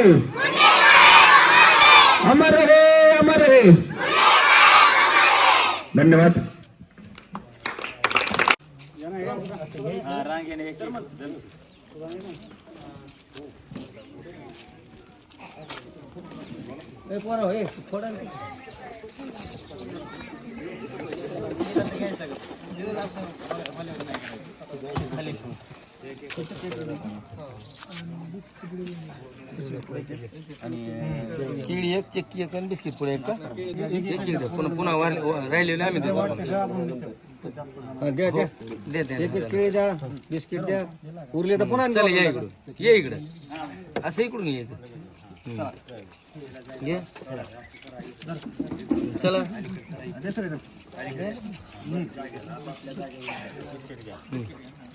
रहे अमर रहे अमर रहे। धन्यवाद। केळी एक चक्की एक आणि बिस्किट पुढे एक का? एक एक द्या. पुन्हा राहिलेले आम्ही एक केळी द्या बिस्किट द्या. उरले तर पुन्हा चला या इकडं ये इकडं. असं इकडून यायचं हम्म.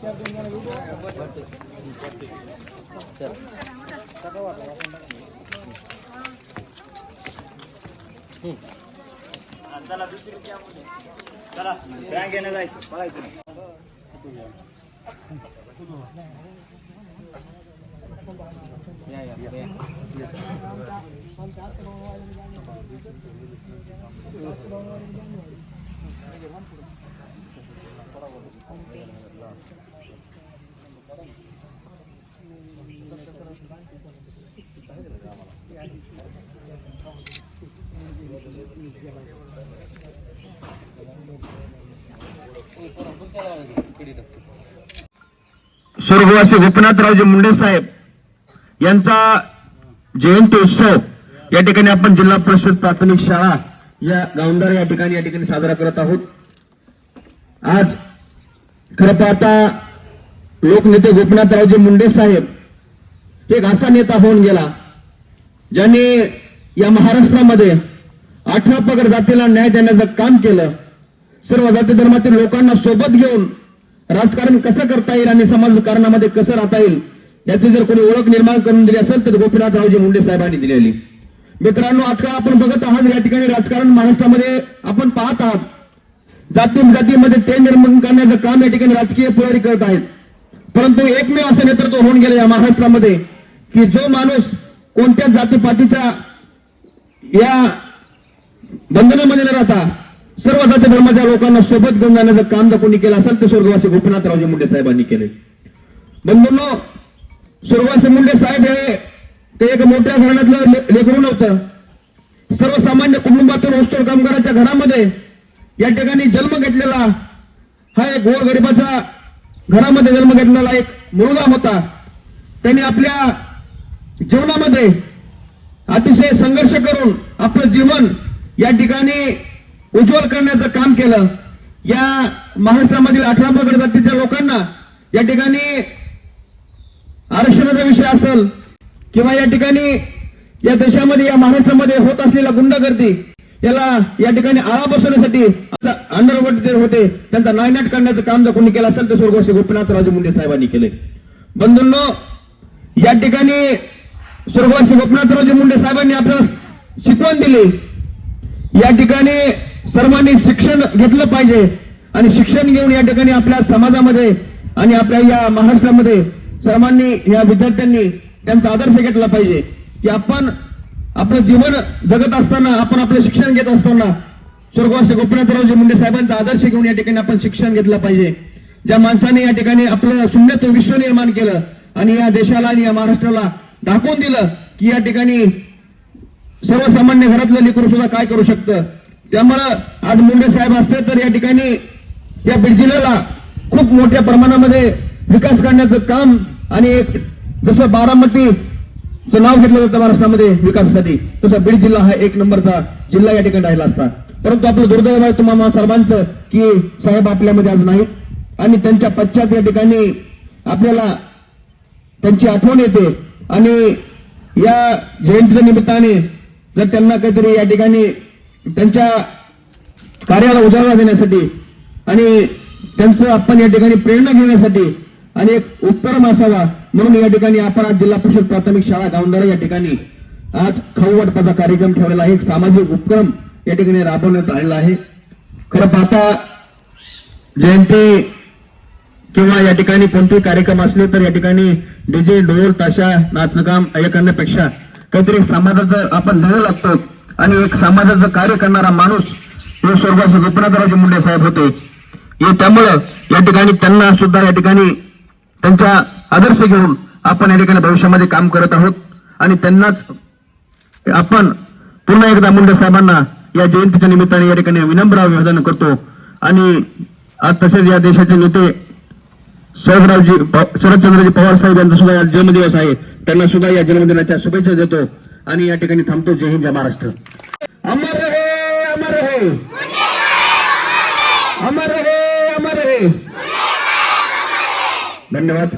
चल घ्या घ्या चल ये पुढे. स्वर्गवासी गोपीनाथरावजी मुंडे साहेब यांचा जयंती उत्सव या ठिकाणी आपण जिल्हा परिषद प्राथमिक शाळा या गावंदार या ठिकाणी या ठिकाणी साजरा करत आहोत. आज खरं पाहता लोकनेते गोपीनाथरावजी मुंडे साहेब एक असा नेता होऊन गेला ज्याने या महाराष्ट्रामध्ये अठरा पगड जातीला न्याय देण्याचं काम केलं सर्व जाती धर्मातील लोकांना सोबत घेऊन राजकारण कसं करता येईल आणि समाजकारणामध्ये कसं राहता येईल याची जर कोणी ओळख निर्माण करून दिली असेल तर गोपीनाथरावजी मुंडे साहेबांनी दिलेली. मित्रांनो आजकाल आपण बघत आहात या ठिकाणी राजकारण महाराष्ट्रामध्ये आपण पाहत आहात. जाती जातीमध्ये ते निर्माण करण्याचं काम या ठिकाणी राजकीय पुढारी करत आहेत. परंतु एकमेव असं नेतृत्व होऊन गेलं या महाराष्ट्रामध्ये की जो माणूस कोणत्याच जातीपातीच्या या बंधनामध्ये न राहता सर्व जाती धर्माच्या लोकांना सोबत घेऊन जाण्याचं काम जर कोणी केलं असेल तर स्वर्गवासी गोपीनाथरावजी मुंडे साहेबांनी केले बंधूंनो स्वर्गवासी मुंडे साहेब हे ते एक मोठ्या घराण्यातलं ले- लेकरू नव्हतं. सर्वसामान्य कुटुंबातून होस्टोर कामगाराच्या घरामध्ये या ठिकाणी जन्म घेतलेला हा एक गोर घरामध्ये जन्म घेतलेला एक मुलगा होता. त्यांनी आपल्या जीवनामध्ये अतिशय संघर्ष करून आपलं जीवन या ठिकाणी उज्ज्वल करण्याचं काम केलं. या महाराष्ट्रामधील अठरा पगड जातीच्या लोकांना या ठिकाणी आरक्षणाचा विषय असेल किंवा या ठिकाणी या देशामध्ये या महाराष्ट्रामध्ये होत असलेला गुंडगर्दी याला या ठिकाणी आळा बसवण्यासाठी अंडरवर्ल्ड जे होते त्यांचा नायनाट करण्याचं काम जर कोणी केलं असेल तर स्वर्गवासी गोपीनाथरावजी मुंडे साहेबांनी केले बंधूंनो या ठिकाणी स्वर्गवासी गोपीनाथरावजी मुंडे साहेबांनी आपल्याला शिकवण दिली. या ठिकाणी सर्वांनी शिक्षण घेतलं पाहिजे आणि शिक्षण घेऊन या ठिकाणी आपल्या समाजामध्ये आणि आपल्या या महाराष्ट्रामध्ये सर्वांनी या विद्यार्थ्यांनी त्यांचा आदर्श घेतला पाहिजे की आपण आपलं जीवन जगत असताना आपण आपलं शिक्षण घेत असताना स्वर्गवासी गोपीनाथरावजी मुंडे साहेबांचा आदर्श घेऊन या ठिकाणी आपण शिक्षण घेतलं पाहिजे. ज्या माणसाने या ठिकाणी आपलं शून्यातून विश्व निर्माण केलं आणि या देशाला आणि या महाराष्ट्राला दाखवून दिलं की या ठिकाणी सर्वसामान्य घरातलं लेकरू सुद्धा काय करू शकतं. त्यामुळं आज मुंडे साहेब असते तर या ठिकाणी या बीड जिल्ह्याला खूप मोठ्या प्रमाणामध्ये विकास करण्याचं काम आणि एक जसं बारामती चं नाव घेतलं जातं महाराष्ट्रामध्ये विकासासाठी. तसा बीड जिल्हा हा एक नंबरचा जिल्हा या ठिकाणी राहिला असता. परंतु आपलं दुर्दैव आहे तुम्हाला सर्वांचं की साहेब आपल्यामध्ये आज नाहीत. आणि त्यांच्या पश्चात या ठिकाणी आपल्याला त्यांची आठवण येते. आणि या जयंतीच्या निमित्ताने जर त्यांना काहीतरी या ठिकाणी त्यांच्या कार्याला उजाळा देण्यासाठी आणि त्यांचं आपण या ठिकाणी प्रेरणा घेण्यासाठी आणि एक उपक्रम असावा म्हणून या ठिकाणी आपण आज जिल्हा परिषद प्राथमिक शाळा गावंदारा या ठिकाणी आज खाऊ वाटपाचा कार्यक्रम ठेवलेला आहे. एक सामाजिक उपक्रम या ठिकाणी राबवण्यात आलेला आहे. खरं पाहता जयंती किंवा या ठिकाणी कोणतेही कार्यक्रम असले तर या ठिकाणी डीजे ढोल ताशा नाचकाम काम करण्यापेक्षा काहीतरी एक समाजाचं आपण धरू लागतो आणि एक समाजाचं कार्य करणारा माणूस हे स्वर्गाचे गोपनाथराजे मुंडे साहेब होते. हे त्यामुळं या ठिकाणी त्यांना सुद्धा या ठिकाणी त्यांच्या आदर्श घेऊन आपण या ठिकाणी भविष्यामध्ये काम करत आहोत. आणि त्यांनाच आपण पुन्हा एकदा मुंडे साहेबांना या जयंतीच्या निमित्ताने या ठिकाणी विनम्र अभिवादन करतो. आणि आज तसेच या देशाचे नेते साहेबरावजी शरदचंद्रजी पवार साहेब यांचा सुद्धा जन्मदिवस आहे. त्यांना सुद्धा या जन्मदिनाच्या शुभेच्छा देतो आणि या ठिकाणी थांबतो. जय हिंद जय महाराष्ट्र. अमर रहे अमर रहे. अमर रहे अमर रहे. धन्यवाद.